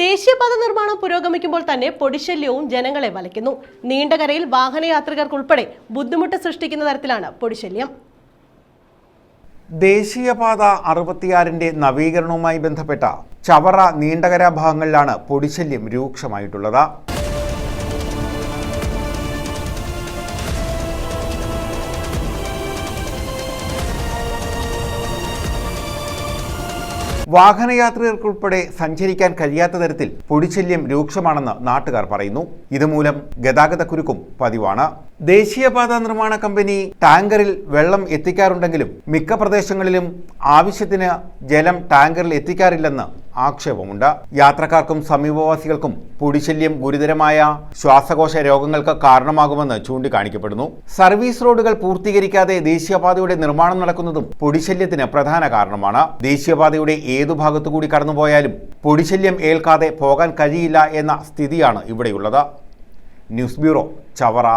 ദേശീയപാത നിർമ്മാണം പുരോഗമിക്കുമ്പോൾ തന്നെ പൊടിശല്യവും ജനങ്ങളെ വലയ്ക്കുന്നു. നീണ്ടകരയിൽ വാഹനയാത്രികർക്കുൾപ്പെടെ ബുദ്ധിമുട്ട് സൃഷ്ടിക്കുന്ന തരത്തിലാണ് പൊടിശല്യം. ദേശീയപാത അറുപത്തിയാറിന്റെ നവീകരണവുമായി ബന്ധപ്പെട്ട ചവറ നീണ്ടകര ഭാഗങ്ങളിലാണ് പൊടിശല്യം രൂക്ഷമായിട്ടുള്ളത്. വാഹനയാത്രികർക്കുൾപ്പെടെ സഞ്ചരിക്കാൻ കഴിയാത്ത തരത്തിൽ പൊടിശല്യം രൂക്ഷമാണെന്ന് നാട്ടുകാർ പറയുന്നു. ഇതുമൂലം ഗതാഗത കുരുക്കും പതിവാണ്. ദേശീയപാത നിർമ്മാണ കമ്പനി ടാങ്കറിൽ വെള്ളം എത്തിക്കാറുണ്ടെങ്കിലും മിക്ക പ്രദേശങ്ങളിലും ആവശ്യത്തിന് ജലം ടാങ്കറിൽ എത്തിക്കാറില്ലെന്ന് ആക്ഷേപമുണ്ട്. യാത്രക്കാർക്കും സമീപവാസികൾക്കും പൊടിശല്യം ഗുരുതരമായ ശ്വാസകോശ രോഗങ്ങൾക്ക് കാരണമാകുമെന്ന് ചൂണ്ടിക്കാണിക്കപ്പെടുന്നു. സർവീസ് റോഡുകൾ പൂർത്തീകരിക്കാതെ ദേശീയപാതയുടെ നിർമ്മാണം നടക്കുന്നതും പൊടിശല്യത്തിന് പ്രധാന കാരണമാണ്. ദേശീയപാതയുടെ ഏതു ഭാഗത്തുകൂടി കടന്നുപോയാലും പൊടിശല്യം ഏൽക്കാതെ പോകാൻ കഴിയില്ല എന്ന സ്ഥിതിയാണ് ഇവിടെയുള്ളത്. News bureau Chavara.